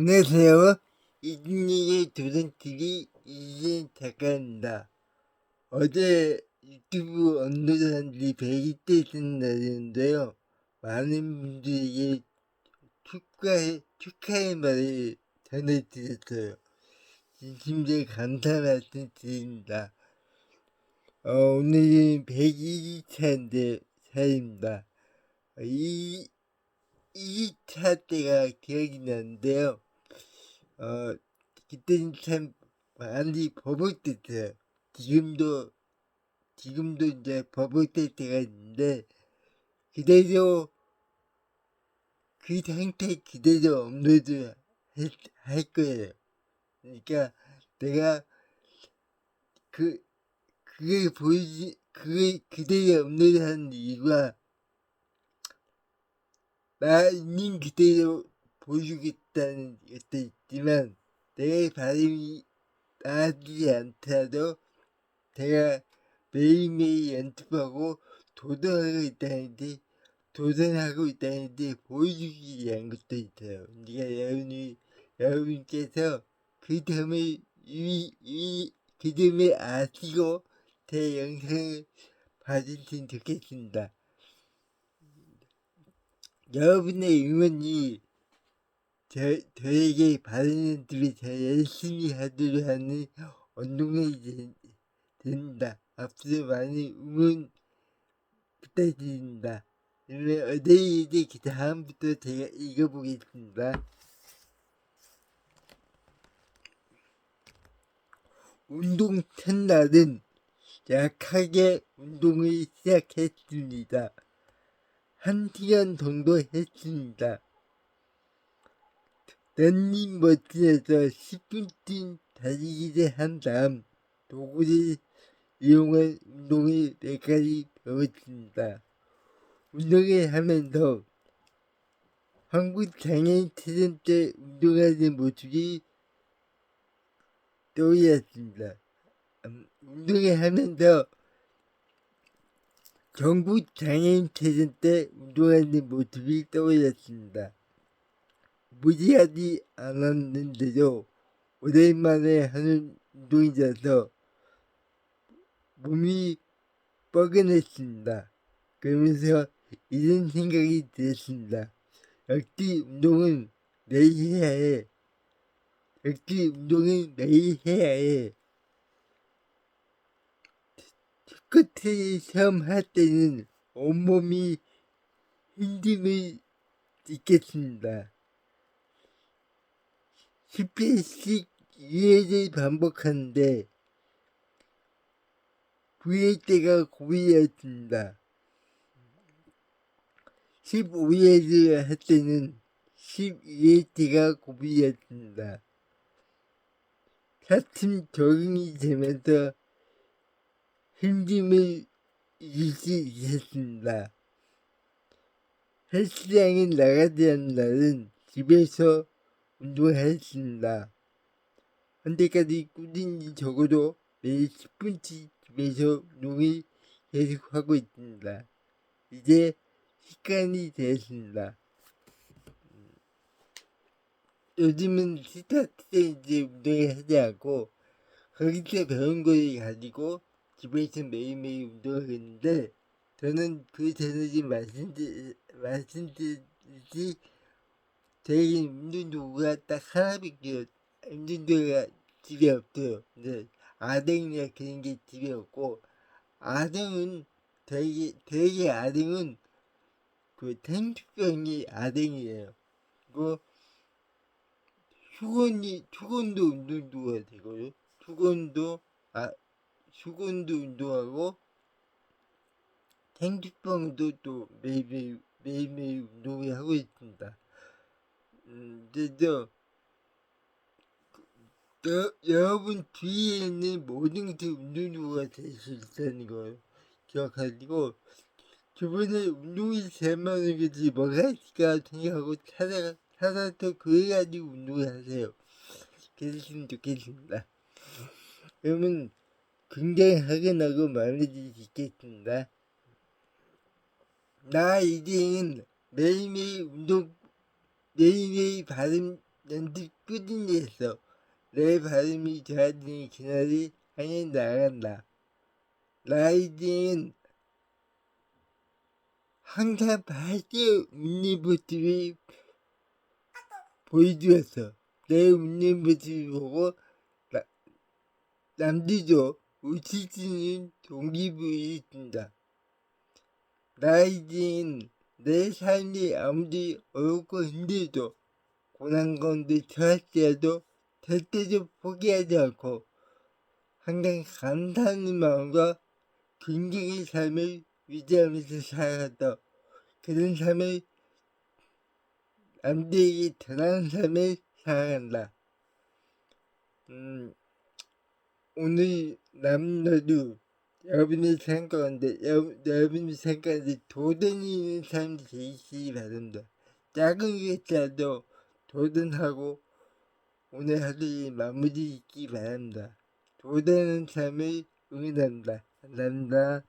안녕하세요. 이준이의 도전TV 이진 작가입니다. 어제 유튜브 지 100일째 된 날인데요. 많은 분들에게 축하의, 축하의 말을 전해드렸어요. 진심으로 감사 말씀 드립니다. 어, 오늘은 102차인데, 차입니다. 어, 이, 2차 때가 기억이 나는데요. 어, 그때는 참 많이 버벅댔어요. 지금도, 지금도 이제 버벅댈 때가 있는데, 그대로, 그 상태 그대로 업로드 할, 할 거예요. 그러니까 내가 그, 그걸 보이지, 그걸 그대로 업로드 하는 이유가 나 있는 그대로 보여주겠다는 것도 있지만 내 발음이 나아지지 않더라도 내가 매일매일 연습하고 도전하고 있다는데 도전하고 있다는데 보여주기 위한 것도 있어요. 그러니까 여러분이 여러분께서 그 점을 이, 이, 그 점을 아시고 제 영상을 봐주시면 좋겠습니다. 여러분의 응원이 저, 저에게 들을 더 열심히 하도록 하는 운동이 되- 됩니다. 앞으로 많은 응원 부탁드립니다. 그러면 어제이제 그 다음부터 제가 읽어보겠습니다. 운동 첫날은 약하게 운동을 시작했습니다. 한 시간 정도 했습니다. 런닝 머신에서 10분쯤 달리기를 한 다음 도구를 이용한 운동을 몇 가지 배웠습니다. 운동을 하면서 한국 장애인 체전 때 운동하는 모습이 떠올랐습니다. 음, 운동을 하면서 전국 장애인 체전 때 운동하는 모습이 떠올랐습니다. 무지하지 않았는데도 오랜만에 하는 운동이라서 몸이 뻐근했습니다. 그러면서 이런 생각이 들었습니다. 역시 운동은 매일 해야 해. 역시 운동은 매일 해야 해. 스쿼트 처음 할 때는 온몸이 힘듦을 느꼈습니다. 10회씩 2회를 반복하는데 9회 때가 고비였습니다. 15회를 할 때는 12회 때가 고비였습니다. 차츰 적응이 되면서 힘듦을 잊을 수 있었습니다. 헬스장에 나가지 않는 날은 집에서 운동했습니다. 현재까지 꾸준히 적어도 매일 10분씩 집에서 운동을 계속하고 있습니다. 이제 습관이 되었습니다. 요즘은 스타트 때 이제 운동을 하지 않고 거기서 배운 걸 가지고 집에서 매일매일 운동하겠는데 저는 그 전에 말씀드, 말씀드렸듯 운동 도구가 딱 하나밖에 운동 도구가 집에 없어요. 근데 아등이나 그런 게 집에 없고 아등은 되게 되게 아등은 그 탱수병이 아등이에요. 그리고 수건이 수건도 운동 도구가 되고요. 수건도 아 수건도 운동하고 탱수병도 또 매일매일 매일매일 운동을 하고 있습니다. 음, 그래서 여, 여러분 뒤에 있는 모든 그 운동도구가 될 수 있다는 걸 기억하시고 주변에 운동이 것이 뭐가 있을까 생각하고 찾아, 찾아서 그걸 가지고 운동을 하세요. 그랬으면 좋겠습니다. 그러면 굉장히 확인하고 마무리 짓겠습니다. 나 이제는 매일매일 운동 매일매일 발음 연습 꾸준히 했어. 내 발음이 좋아지는 그날이 향해 나간다. 라이딩은 항상 밝게 웃는 모습이 보여주었어. 내 웃는 모습을 보고 나, 남들도 웃을 수 있는 동기부여를 준다. 라이딩은 내 삶이 아무리 어렵고 힘들도 고난 가운데 처할지라도 절대로 포기하지 않고 항상 감사하는 마음과 긍정의 삶을 유지하면서 살아갔다. 그런 삶을 남들에게 전하는 삶을 살아간다. 음, 오늘 남녀도 여러분의 삶 가운데 여러분, 여러분의 삶 가운데 도전이 있는 삶이 되시기 바랍니다. 작은 것이라도 도전하고 오늘 하루의 마무리 있기 바랍니다. 도전하는 삶을 응원합니다. 감사합니다.